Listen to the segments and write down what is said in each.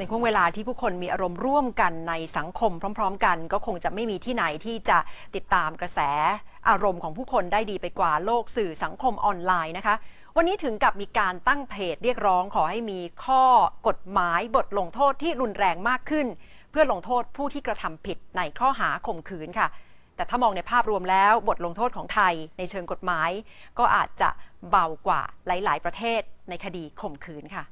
ในช่วงเวลาที่ผู้คนมีอารมณ์ร่วมกันในสังคมพร้อม ๆ กัน ก็คงจะไม่มีที่ไหนที่จะติดตามกระแสอารมณ์ของผู้คนได้ดีไปกว่าโลกสื่อสังคมออนไลน์นะคะ วันนี้ถึงกับมีการตั้งเพจเรียกร้องขอให้มีข้อกฎหมายบทลงโทษที่รุนแรงมากขึ้น เพื่อลงโทษผู้ที่กระทำผิดในข้อหาข่มขืนค่ะ แต่ถ้ามองในภาพรวมแล้วบทลงโทษของไทยในเชิงกฎหมาย ก็อาจจะเบากว่าหลาย ๆ ประเทศในคดีข่มขืนค่ะ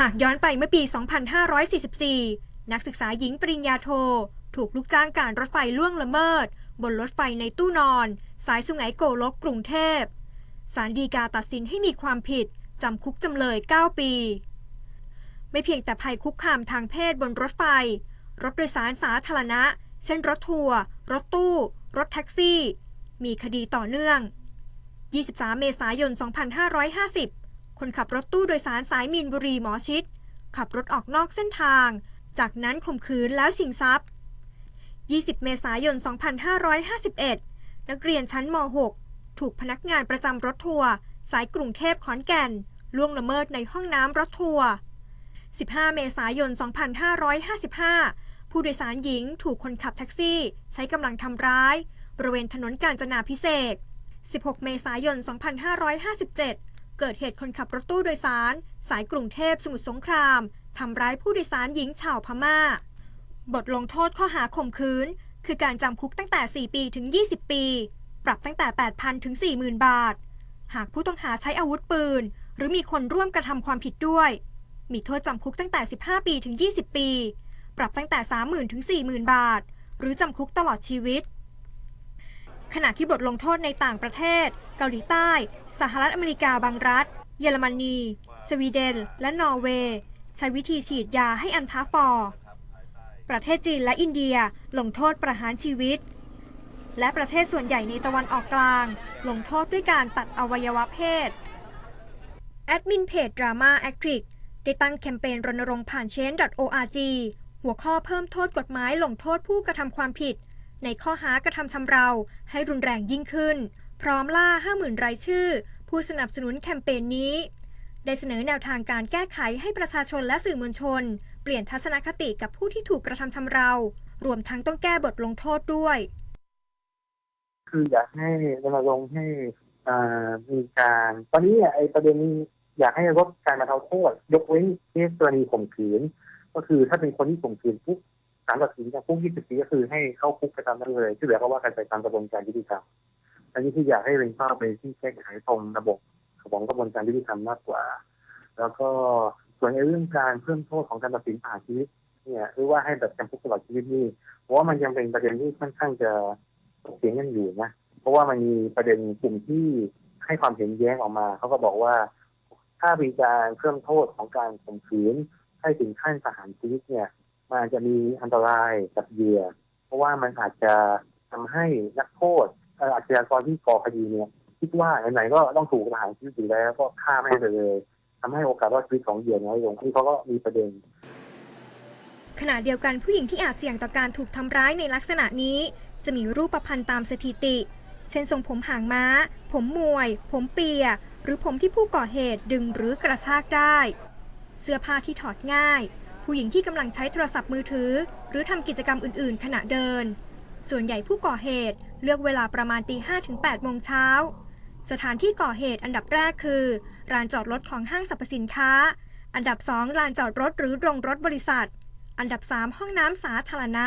หากย้อนไปเมื่อปี 2544 นักศึกษาหญิงปริญญาโท ถูกลูกจ้างการรถไฟล่วงละเมิด บนรถไฟในตู้นอน สายสุไหงโกลกกรุงเทพศาลฎีกาตัดสินให้มีความผิด จำคุกจำเลย 9 ปี ไม่เพียงแต่ภัยคุกคามทางเพศบนรถไฟ รถโดยสารสาธารณะ เช่นรถทัวร์รถตู้ รถแท็กซี่ มีคดีต่อเนื่อง 23 เมษายน 2550 คนขับรถตู้โดยสารสายมีนบุรีหมอชิด ขับรถออกนอกเส้นทาง จากนั้นข่มขืนแล้วชิงทรัพย์ 20 เมษายน 2551 นักเรียนชั้นม .6 ถูกพนักงานประจำรถทัวร์สายกรุงเทพขอนแก่นล่วงละเมิดในห้องน้ำรถทัวร์ 15 เมษายน 2555 ผู้โดยสารหญิงถูกคนขับแท็กซี่ ใช้กำลังทำร้าย บริเวณถนนกาญจนาพิเศษ 16 เมษายน 2557 เกิดเหตุคนขับรถตู้โดยสาร สายกรุงเทพสมุทรสงครามทำร้ายผู้โดยสารหญิงชาวพม่า บทลงโทษข้อหาข่มขืน คือการจำคุกตั้งแต่ 4 ปีถึง 20 ปี ปรับตั้งแต่ 8,000 ถึง 40,000 บาท หากผู้ต้องหาใช้อาวุธปืน หรือมีคนร่วมกระทำความผิดด้วย มีโทษจำคุกตั้งแต่ 15 ปีถึง 20 ปี ปรับตั้งแต่ 30,000 ถึง 40,000 บาท หรือจำคุกตลอดชีวิตขณะที่บทลงโทษในต่างประเทศ เกาหลีใต้ สหรัฐอเมริกาบางรัฐ เยอรมนี สวีเดน และนอร์เวย์ ใช้วิธีฉีดยาให้อันทาฟอร์ ประเทศจีนและอินเดียลงโทษประหารชีวิต และประเทศส่วนใหญ่ในตะวันออกกลาง ลงโทษด้วยการตัดอวัยวะเพศ แอดมินเพจ Drama a c t r i c ได้ตั้งแคมเปญรณรงค์ผ่าน change.org หัวข้อเพิ่มโทษกฎหมายลงโทษผู้กระทำความผิด ในข้อหากระทำชำเราให้รุนแรงยิ่งขึ้น พร้อมล่า 50,000 รายชื่อ ผู้สนับสนุนแคมเปญนี้ ได้เสนอแนวทางการแก้ไขให้ประชาชนและสื่อมวลชน เปลี่ยนทัศนคติกับผู้ที่ถูกกระทำชำเรา รวมทั้งต้องแก้บทลงโทษด้วย คืออยากให้รณรงค์ให้มีการ ตอนนี้ไอ้ประเด็นอยากให้ลดการมาเทาโทษ ยกเว้นเคสกรณีข่มขืน ก็คือถ้าเป็นคนที่ข่มขืนปุ๊บศาลตัดสินจำคุก20 ปีก็คือให้เข้าคุกไปตามนั้นเลยที่เหลือก็ว่ากันไปตามกระบวนการยุติธรรม อันนี้ที่อยากให้เป็นข้อไปที่แก้ไขตรงระบบของกระบวนการยุติธรรมมากกว่า แล้วก็ส่วนในเรื่องการเพิ่มโทษของการตัดสินประหารชีวิตเนี่ยหรือว่าให้แบบจำคุกตลอดชีวิตนี่เพราะว่ามันยังเป็นประเด็นที่ค่อนข้างจะเถียงกันอยู่นะเพราะว่ามันมีประเด็นกลุ่มที่ให้ความเห็นแย้งออกมาเขาก็บอกว่า ถ้ามีการเพิ่มโทษของการข่มขืนให้ถึงขั้นประหารชีวิตเนี่ย มันจะมีอันตรายกับเหยื่อเพราะว่ามันอาจจะทำให้นักโทษ อาชญากรที่ก่อคดีเนี่ยคิดว่าไหนๆก็ต้องถูกประหารชีวิตอยู่แล้วก็ฆ่าไม่งไปเลยทำให้โอกาสรอดชีวิตของเหยื่อน้อยลงที่เขาก็มีประเด็น ขณะเดียวกันผู้หญิงที่อาจเสี่ยงต่อการถูกทำร้ายในลักษณะนี้ จะมีรูปประพันธ์ตามสถิติ เช่นทรงผมหางม้า ผมมวย ผมเปีย หรือผมที่ผู้ก่อเหตุดึงหรือกระชากได้ เสื้อผ้าที่ถอดง่าย ผู้หญิงที่กำลังใช้โทรศัพท์มือถือ หรือทำกิจกรรมอื่น ๆ ขณะเดิน ส่วนใหญ่ผู้ก่อเหตุ เลือกเวลาประมาณตี5ถึง8โมงเช้า สถานที่ก่อเหตุอันดับแรกคือลานจอดรถของห้างสรรพสินค้า อันดับ 2 ลานจอดรถหรือโรงรถบริษัท อันดับ 3 ห้องน้ำสาธารณะ